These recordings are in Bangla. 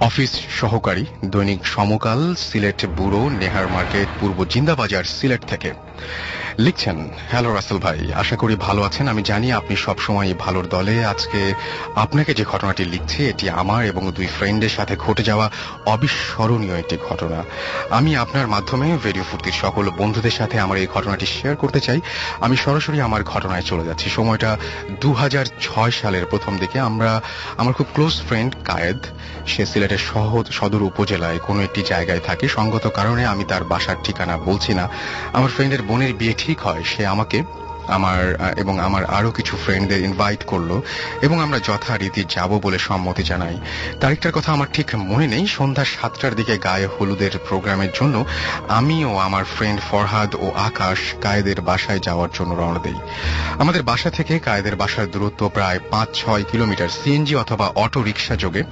অফিস সহকারী দৈনিক সমকাল সিলেট ব্যুরো নেহার মার্কেট পূর্ব জিন্দাবাজার সিলেট থেকে। লিখছেন। হ্যালো রাসেল ভাই, আশা করি ভালো আছেন। আমি জানি আপনি সবসময় ভালোর দলে। আজকে আপনাকে যে ঘটনাটি লিখছি, এটি আমার এবং দুই ফ্রেন্ডের সাথে ঘটে যাওয়া অবিস্মরণীয় একটি ঘটনা। আমি আপনার মাধ্যমে ভিডিও ফুর্তির সকল বন্ধুদের সাথে আমার এই ঘটনাটি শেয়ার করতে চাই। আমি সরাসরি আমার ঘটনায় চলে যাচ্ছি। সময়টা দু হাজার ছয় সালের প্রথম দিকে। আমরা, আমার খুব ক্লোজ ফ্রেন্ড কায়েদ, সে সিলেটের সদর উপজেলায় কোনো একটি জায়গায় থাকে। সঙ্গত কারণে আমি তার বাসার ঠিকানা বলছি না। আমার ফ্রেন্ডের বোনের বিয়ে ঠিক হয়, সে আমাকে, আমার এবং আমার আরও কিছু ফ্রেন্ডদের ইনভাইট করল, এবং আমরা যথারীতি যাব বলে সম্মতি জানাই। তারিখটার কথা আমার ঠিক মনে নেই। সন্ধ্যা সাতটার দিকে গায়ে হলুদের প্রোগ্রামের জন্য আমি ও আমার ফ্রেন্ড ফরহাদ ও আকাশ কায়েদের বাসায় যাওয়ার জন্য রওনা দেই। আমাদের বাসা থেকে কায়েদের বাসার দূরত্ব প্রায় পাঁচ ছয় কিলোমিটার সিএনজি অথবা অটো রিক্সা যোগে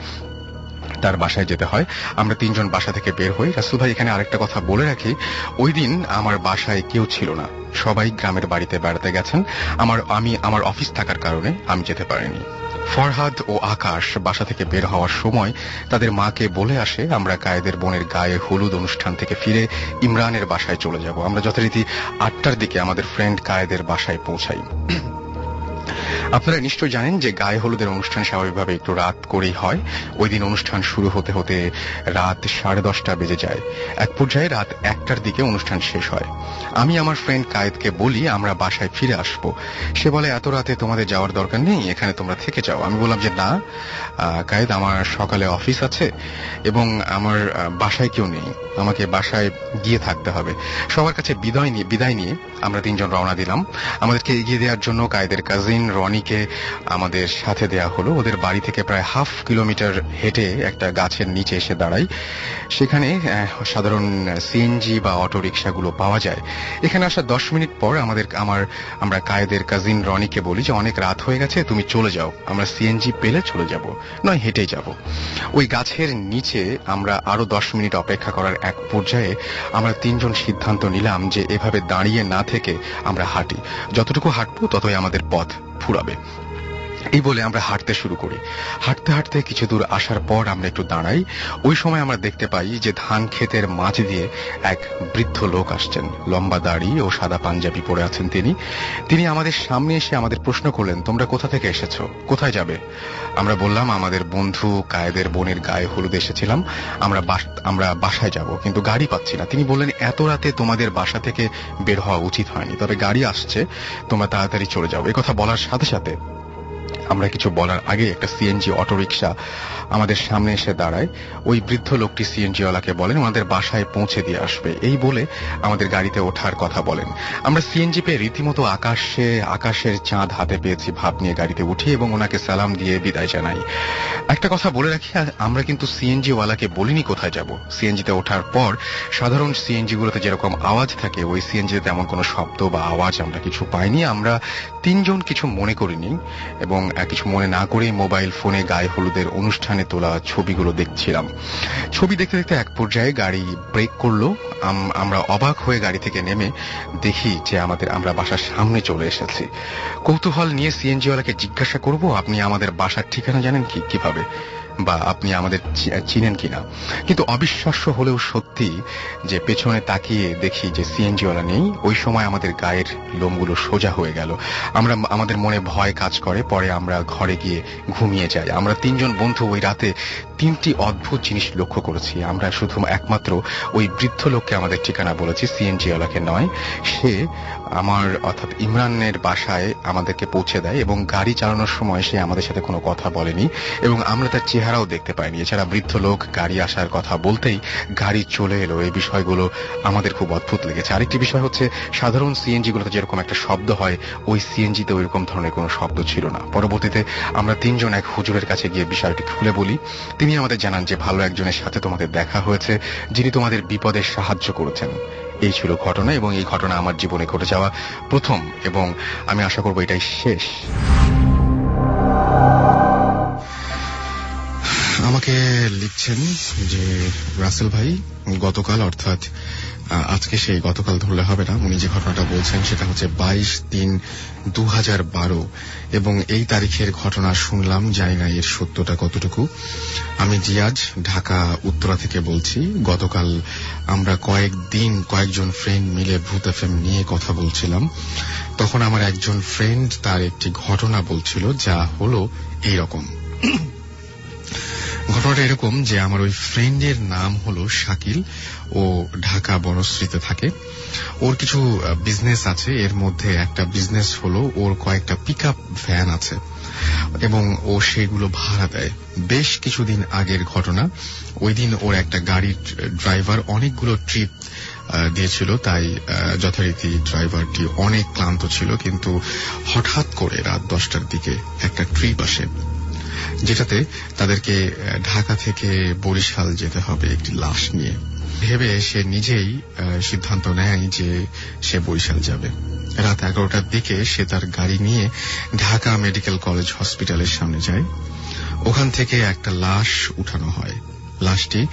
তার বাসায় যেতে হয়। আমরা তিনজন বাসা থেকে বের হই। রাসুল ভাই, এখানে আরেকটা কথা বলে রাখি। ওই দিন আমার বাসায় কেউ ছিল না। সবাই গ্রামের বাড়িতে বেড়াতে গেছেন। আমার, আমি আমার অফিস থাকার কারণে আমি যেতে পারিনি। ফরহাদ ও আকাশ বাসা থেকে বের হওয়ার সময় তাদের মাকে বলে আসে, আমরা কায়েদের বোনের গায়ে হলুদ অনুষ্ঠান থেকে ফিরে ইমরানের বাসায় চলে যাব। আমরা যথারীতি আটটার দিকে আমাদের ফ্রেন্ড কায়েদের বাসায় পৌঁছাই। আপনারা নিশ্চয় জানেন যে গায়ে হলুদের অনুষ্ঠান স্বাভাবিকভাবে একটু রাত করেই হয়। ওই দিন অনুষ্ঠান শুরু হতে হতে রাত সাড়ে দশটা বেজে যায়। এক পর্যায়ে রাত একটার দিকে অনুষ্ঠান শেষ হয়। আমি আমার ফ্রেন্ড কায়েদকে বলি, আমরা বাসায় ফিরে আসব। সে বলে, এত রাতে তোমাদের যাওয়ার দরকার নেই, এখানে তোমরা থেকে যাও। আমি বললাম যে, না কায়েদ, আমার সকালে অফিস আছে এবং আমার বাসায় কেউ নেই। আমাকে বাসায় গিয়ে থাকতে হবে। সবার কাছে বিদায় নিয়ে বিদায় নিয়ে আমরা তিনজন রওনা দিলাম। আমাদেরকে এগিয়ে দেওয়ার জন্য কায়েদের কাজিন রনিকে আমাদের সাথে দেয়া হলো। ওদের বাড়ি থেকে প্রায় হাফ কিলোমিটার হেঁটে একটা গাছের নিচে এসে দাঁড়াই। সেখানে সাধারণ সিএনজি বা অটো রিক্সাগুলো পাওয়া যায়। এখানে আসা দশ মিনিট পর আমাদের, আমার, আমরা কায়েদের কাজিন রনিকে বলি যে, অনেক রাত হয়ে গেছে, তুমি চলে যাও। আমরা সিএনজি পেলে চলে যাব, নয় হেঁটেই যাব। ওই গাছের নিচে আমরা আরও দশ মিনিট অপেক্ষা করার এক পর্যায়ে আমরা তিনজন সিদ্ধান্ত নিলাম যে, এভাবে দাঁড়িয়ে না থেকে আমরা হাঁটি। যতটুকু হাঁটবো, ততই আমাদের পথ। 풀업에 এই বলে আমরা হাঁটতে শুরু করি। হাঁটতে হাঁটতে কিছু দূর আসার পর আমরা একটু দাঁড়াই। ওই সময় আমরা দেখতে পাই যে ধান ক্ষেতের মাঝ দিয়ে এক বৃদ্ধ লোক আসছেন। লম্বা দাড়ি ও সাদা পাঞ্জাবি পরে আছেন তিনি। তিনি আমাদের সামনে এসে আমাদের প্রশ্ন করলেন, তোমরা কোথা থেকে এসেছ? কোথায় যাবে? আমরা বললাম, আমাদের বন্ধু কায়েদের বোনের গায়ে হলুদ এসেছিলাম। আমরা আমরা বাসায় যাব, কিন্তু গাড়ি পাচ্ছি না। তিনি বললেন, এত রাতে তোমাদের বাসা থেকে বের হওয়া উচিত হয়নি, তবে গাড়ি আসছে। তোমরা তাড়াতাড়ি চলে যাও। কথা বলার সাথে সাথে আমরা কিছু বলার আগে একটা সিএনজি অটোরিকশা আমাদের সামনে এসে দাঁড়ায়। ওই বৃদ্ধ লোকটি সিএনজি ওয়ালাকে বলেন আমাদের বাসায় পৌঁছে দিয়ে আসবে। এই বলে আমাদের গাড়িতে ওঠার কথা বলেন। আমরা সিএনজি পেয়ে রীতিমতো আকাশে, আকাশের চাঁদ হাতে পেয়েছি, ভাব নিয়ে গাড়িতে উঠি এবং ওনাকে সালাম দিয়ে বিদায় জানাই। একটা কথা বলে রাখি আমরা কিন্তু সিএনজি ওয়ালাকে বলিনি কোথায় যাব। সিএনজিতে ওঠার পর সাধারণ সিএনজি গুলোতে যেরকম আওয়াজ থাকে, ওই সিএনজিতে তেমন কোনো শব্দ বা আওয়াজ আমরা কিছু পাইনি। আমরা তিনজন কিছু মনে করিনি এবং কিছু মনে না করেই মোবাইল ফোনে গায়ে হলুদের অনুষ্ঠানে তোলা ছবিগুলো দেখছিলাম। ছবি দেখতে দেখতে এক পর্যায়ে গাড়ি ব্রেক করল। আম- আমরা অবাক হয়ে গাড়ি থেকে নেমে দেখি যে আমাদের, আমরা বাসার সামনে চলে এসেছি। কৌতূহল নিয়ে সিএনজিওয়ালাকে জিজ্ঞাসা করব, আপনি আমাদের বাসার ঠিকানা জানেন কি? কীভাবে? বা আপনি আমাদের চিনেন কিনা। কিন্তু অবিশ্বাস্য হলেও সত্যি যে পেছনে তাকিয়ে দেখি যে সিএনজিওয়ালা নেই, ওই সময় আমাদের গায়ের লোমগুলো সোজা হয়ে গেল। আমরা আমাদের মনে ভয় কাজ করে, পরে আমরা ঘরে গিয়ে ঘুমিয়ে যাই। আমরা তিনজন বন্ধু ওই রাতে তিনটি অদ্ভুত জিনিস লক্ষ্য করেছি। আমরা শুধু একমাত্র ওই বৃদ্ধ লোককে আমাদের ঠিকানা বলেছি, সিএনজিওয়ালাকে নয়। সে আমার, অর্থাৎ ইমরানের বাসায় আমাদেরকে পৌঁছে দেয় এবং গাড়ি চালানোর সময় সে আমাদের সাথে কোনো কথা বলেনি এবং আমরা তার চেহারাও দেখতে পাইনি। এছাড়া বৃদ্ধ লোক গাড়ি আসার কথা বলতেই গাড়ি চলে এলো। এই বিষয়গুলো আমাদের খুব অদ্ভুত লেগেছে। আরেকটি বিষয় হচ্ছে, সাধারণ সিএনজি গুলোতে যেরকম একটা শব্দ হয়, ওই সিএনজিতে ওইরকম ধরনের কোনো শব্দ ছিল না। পরবর্তীতে আমরা তিনজন এক হুজুরের কাছে গিয়ে বিষয়টি খুলে বলি। তিনি আমাদের জানান যে, ভালো একজনের সাথে তোমাদের দেখা হয়েছে, যিনি তোমাদের বিপদে সাহায্য করেছেন। এই ছিল ঘটনা এবং এই ঘটনা আমার জীবনে ঘটে যাওয়া প্রথম এবং আমি আশা করব এটাই শেষ। আমাকে লিখছেন যে রাসেল ভাই, গতকাল অর্থাৎ আজকে সেই গতকাল ধরলে হবে না, উনি যে ঘটনাটা বলছেন সেটা হচ্ছে বাইশ তিন দু বারো। এবং এই তারিখের ঘটনা শুনলাম, জানি না এর সত্যটা কতটুকু। আমি জিয়াজ, ঢাকা, উত্তরা থেকে বলছি, গতকাল আমরা কয়েকদিন কয়েকজন ফ্রেন্ড মিলে ভূত এফএম নিয়ে কথা বলছিলাম। তখন আমার একজন ফ্রেন্ড তার একটি ঘটনা বলছিল, যা হলো এই রকম ঘটনাটা এরকম যে আমার ওই ফ্রেন্ডের নাম হলো শাকিল। ও ঢাকা বনশ্রীতে থাকে। ওর কিছু বিজনেস আছে। এর মধ্যে একটা বিজনেস হলো, ওর কয়েকটা পিক ভ্যান আছে। এবং ও সেগুলো ভাড়া দেয়। বেশ কিছুদিন আগের ঘটনা। ওই দিন ওর একটা গাড়ির ড্রাইভার অনেকগুলো ট্রিপ দিয়েছিল। তাই যথারীতি ড্রাইভারটি অনেক ক্লান্ত ছিল। কিন্তু হঠাৎ করে রাত দশটার দিকে একটা ট্রিপ আসে। যেটাতে তাদেরকে ঢাকা থেকে বরিশাল যেতে হবে একটি লাশ নিয়ে। ভেবে সে নিজেই সিদ্ধান্ত নেয় যে সে বরিশাল যাবে। রাত এগারোটার দিকে সে তার গাড়ি নিয়ে ঢাকা মেডিকেল কলেজ হসপিটালের সামনে যায়। ওখান থেকে একটা লাশ উঠানো হয়। লাশটি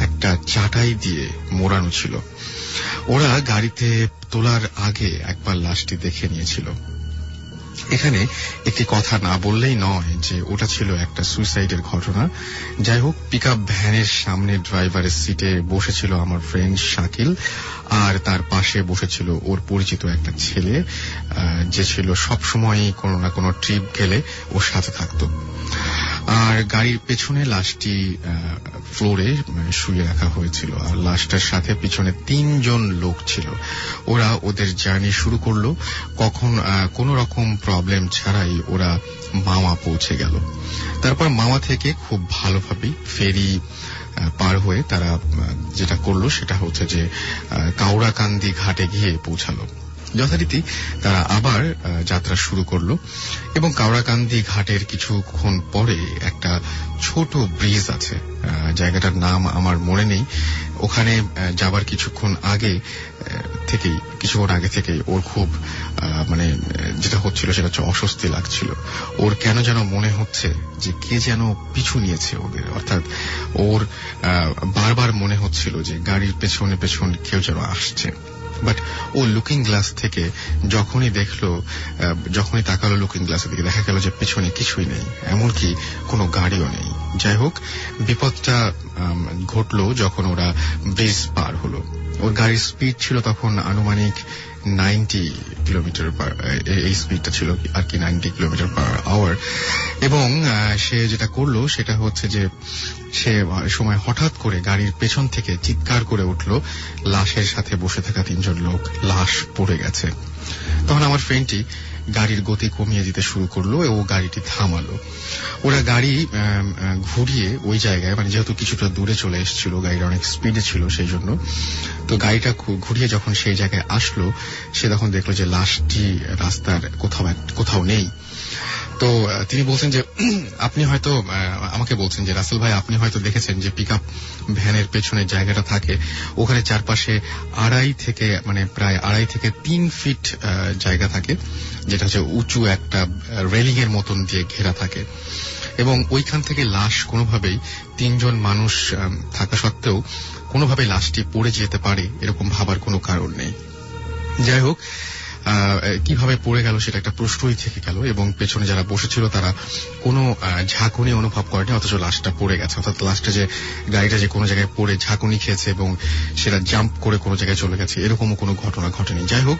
একটা চাটাই দিয়ে মোড়ানো ছিল। ওরা গাড়িতে তোলার আগে একবার লাশটি দেখে নিয়েছিল। এখানে একটি কথা না বললেই নয় যে ওটা ছিল একটা সুইসাইডের ঘটনা। যাই হোক পিক ভ্যানের সামনে ড্রাইভারের সিটে বসেছিল আমার ফ্রেন্ড শাকিল, আর তার পাশে বসেছিল ওর পরিচিত একটা ছেলে যে ছিল সবসময়ই কোনো না কোনো ট্রিপ গেলে ওর সাথে থাকতো। গাড়ির পেছনে লাশটি ফ্লোরে শুয়ে রাখা হয়েছিল। আর লাশটার সাথে পিছনে তিনজন লোক ছিল। ওরা ওদের জার্নি শুরু করল। কখন কোন রকম প্রবলেম ছাড়াই ওরা মামা পৌঁছে গেল। তারপর মামা থেকে খুব ভালোভাবেই ফেরি পার হয়ে তারা যেটা করল সেটা হচ্ছে যে আহ, কাউড়াকান্দি ঘাটে গিয়ে পৌঁছালো। যথারীতি তারা আবার যাত্রা শুরু করল এবং কাওড়াকান্দি ঘাটের কিছুক্ষণ পরে একটা ছোট ব্রিজ আছে। জায়গাটার নাম আমার মনে নেই। ওখানে যাবার কিছুক্ষণ আগে থেকেই, কিছুক্ষণ আগে থেকেই ওর খুব মানে যেটা হচ্ছিল সেটা হচ্ছে অস্বস্তি লাগছিল। ওর কেন যেন মনে হচ্ছে যে কে যেন পিছু নিয়েছে ওদের। অর্থাৎ ওর বারবার মনে হচ্ছিল যে গাড়ির পেছনে পেছন কেউ যেন আসছে। বাট ও লুকিং গ্লাস থেকে যখনই দেখল যখনই তাকালো লুকিং গ্লাসের দিকে, দেখা গেল যে পিছনে কিছুই নেই। এমনকি কোনো গাড়িও নেই। যাই হোক, বিপদটা ঘটলো যখন ওরা ব্রিজ পার হলো। ওর গাড়ির স্পিড ছিল তখন আনুমানিক নাইনটি কিলোমিটার পার এই স্পিডটা ছিল আর কি নাইনটি কিলোমিটার পার আওয়ার এবং সে যেটা করল সেটা হচ্ছে যে, সে সময় হঠাৎ করে গাড়ির পেছন থেকে চিৎকার করে উঠল। লাশের সাথে বসে থাকা তিনজন লোক লাশ পড়ে গেছে। তখন আমার ফ্রেন্ডটি গাড়ির গতি কমিয়ে দিতে শুরু করল ও গাড়িটি থামালো। ওরা গাড়ি ঘুরিয়ে ওই জায়গায় মানে যেহেতু কিছুটা দূরে চলে এসেছিল, গাড়িটা অনেক স্পিডে ছিল সেই জন্য, তো গাড়িটা ঘুরিয়ে যখন সেই জায়গায় আসলো, সে তখন দেখল যে লাশটি রাস্তার কোথাও কোথাও নেই। তো তিনি বলছেন যে, আপনি হয়তো আমাকে বলছেন যে, রাসেল ভাই, আপনি হয়তো দেখেছেন যে পিক ভ্যানের পেছনে জায়গাটা থাকে। ওখানে চারপাশে আড়াই থেকে মানে প্রায় আড়াই থেকে তিন ফিট জায়গা থাকে, যেটা হচ্ছে উঁচু একটা রেলিং এর মতন দিয়ে ঘেরা থাকে। এবং ওইখান থেকে লাশ কোনোভাবেই তিনজন মানুষ থাকা সত্ত্বেও কোনোভাবে লাশটি পড়ে যেতে পারে, এরকম ভাবার কোনো কারণ নেই। যাই হোক কীভাবে পড়ে গেল সেটা একটা প্রশ্নই থেকে গেল এবং পেছনে যারা বসেছিল তারা কোনো ঝাঁকুনি অনুভব করেনি, অথচ লাশটা পড়ে গেছে। অর্থাৎ লাশটা যে, গাড়িটা যে কোনো জায়গায় পড়ে ঝাঁকুনি খেয়েছে এবং সেটা জাম্প করে কোনো জায়গায় চলে গেছে, এরকমও কোনো ঘটনা ঘটেনি। যাই হোক,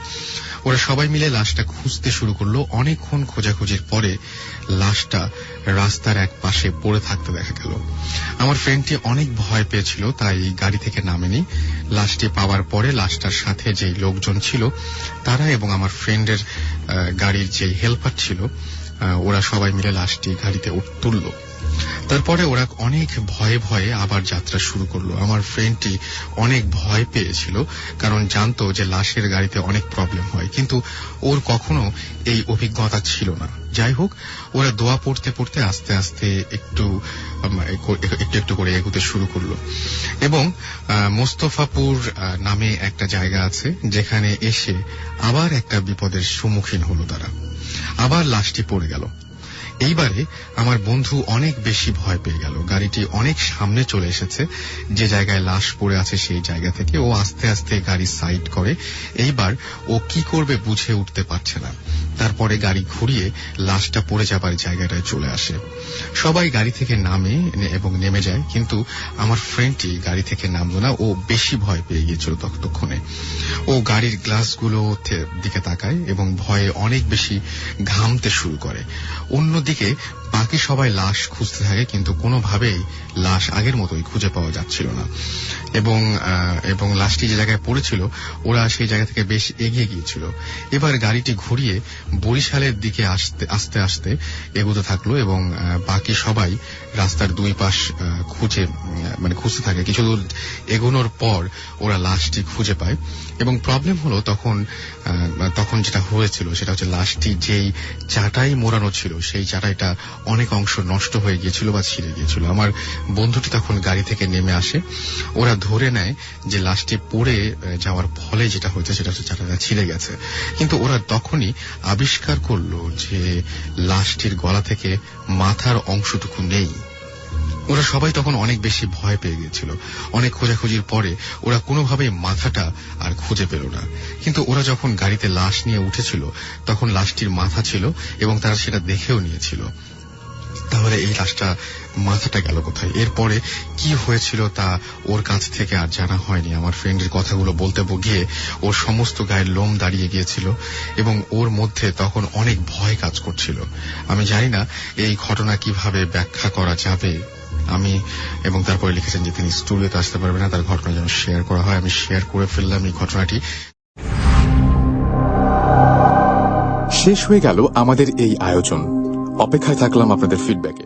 ওরা সবাই মিলে লাশটা খুঁজতে শুরু করল। অনেকক্ষণ খোঁজাখুঁজির পরে লাশটা রাস্তার এক পাশে পড়ে থাকতে দেখা গেল। আমার ফ্রেন্ডটি অনেক ভয় পেয়েছিল, তাই গাড়ি থেকে নামেনি। লাশটি পাওয়ার পরে লাশটার সাথে যে লোকজন ছিল, তারা এবং আমার ফ্রেন্ডের গাড়ির যে হেল্পার ছিল ওরা সবাই মিলে লাশটি গাড়িতে তুলল। তারপরে ওরা অনেক ভয়ে ভয়ে আবার যাত্রা শুরু করল। আমার ফ্রেন্ডটি অনেক ভয় পেয়েছিল, কারণ জানতো যে লাশের গাড়িতে অনেক প্রবলেম হয়। কিন্তু ওর কখনো এই অভিজ্ঞতা ছিল না। যাই হোক, ওরা দোয়া পড়তে পড়তে আস্তে আস্তে একটু একটু একটু করে এগোতে শুরু করল। এবং মোস্তফাপুর নামে একটা জায়গা আছে, যেখানে এসে আবার একটা বিপদের সম্মুখীন হলো তারা। আবার লাশটি পড়ে গেল। এইবারে আমার বন্ধু অনেক বেশি ভয় পেয়ে গেল। গাড়িটি অনেক সামনে চলে এসেছে। যে জায়গায় লাশ পড়ে আছে সেই জায়গা থেকে ও আস্তে আস্তে গাড়ি সাইড করে। এইবার ও কি করবে বুঝে উঠতে পারছে না। তারপরে গাড়ি ঘুরিয়ে লাশটা পড়ে যাবার জায়গাটায় চলে আসে। সবাই গাড়ি থেকে নামে এবং নেমে যায়, কিন্তু আমার ফ্রেন্ডটি গাড়ি থেকে নামলো না। ও বেশি ভয় পেয়ে গিয়েছিল ততক্ষণে। ও গাড়ির গ্লাসগুলো দিকে তাকায় এবং ভয়ে অনেক বেশি ঘামতে শুরু করে। অন্যদিকে বাকি সবাই লাশ খুঁজতে থাকে, কিন্তু কোনোভাবেই লাশ আগের মতোই খুঁজে পাওয়া যাচ্ছিল না। এবং এবং লাশটি যে জায়গায় পড়েছিল, ওরা সেই জায়গা থেকে বেশ এগিয়ে গিয়েছিল। এবার গাড়িটি ঘুরিয়ে বরিশালের দিকে আসতে, আস্তে আস্তে এগোতে থাকল এবং বাকি সবাই রাস্তার দুই পাশ খুঁজে মানে খুঁজতে থাকে। কিছু দূর এগোনোর পর ওরা লাশটি খুঁজে পায় এবং প্রবলেম হলো তখন তখন যেটা হয়েছিল সেটা হচ্ছে লাশটি যেই চাটাই মোড়ানো ছিল, সেই চাটাইটা অনেক অংশ নষ্ট হয়ে গিয়েছিল বা ছিঁড়ে গিয়েছিল। আমার বন্ধুটি তখন গাড়ি থেকে নেমে আসে। ওরা ধরে নেয় যে লাশটি পড়ে যাওয়ার ফলে যেটা হয়েছে সেটা হচ্ছে চাটাটা ছিঁড়ে গেছে। কিন্তু ওরা তখনই আবিষ্কার করল যে লাশটির গলা থেকে মাথার অংশটুকু নেই। ওরা সবাই তখন অনেক বেশি ভয় পেয়ে গিয়েছিল। অনেক খোঁজাখুঁজির পরে ওরা কোনোভাবেই মাথাটা আর খুঁজে পেল না। কিন্তু ওরা যখন গাড়িতে লাশ নিয়ে উঠেছিল, তখন লাশটির মাথা ছিল এবং তারা সেটা দেখেও নিয়েছিল। তাহলে এই লাশটা মাথাটা গেল কোথায়? এরপরে কি হয়েছিল তা ওর কাছ থেকে আর জানা হয়নি। আমার ফ্রেন্ডের কথাগুলো বলতে গিয়ে ওর সমস্ত গায়ের লোম দাঁড়িয়ে গিয়েছিল এবং ওর মধ্যে তখন অনেক ভয় কাজ করছিল। আমি জানি না এই ঘটনা কীভাবে ব্যাখ্যা করা যাবে। আমি এবং তারপরে লিখেছেন যে তিনি স্টুডিওতে আসতে পারবেন না, তার ঘটনা যেন শেয়ার করা হয়। আমি শেয়ার করে ফেললাম এই ঘটনাটি। শেষ হয়ে গেল আমাদের এই আয়োজন। অপেক্ষায় থাকলাম আপনাদের ফিডব্যাকে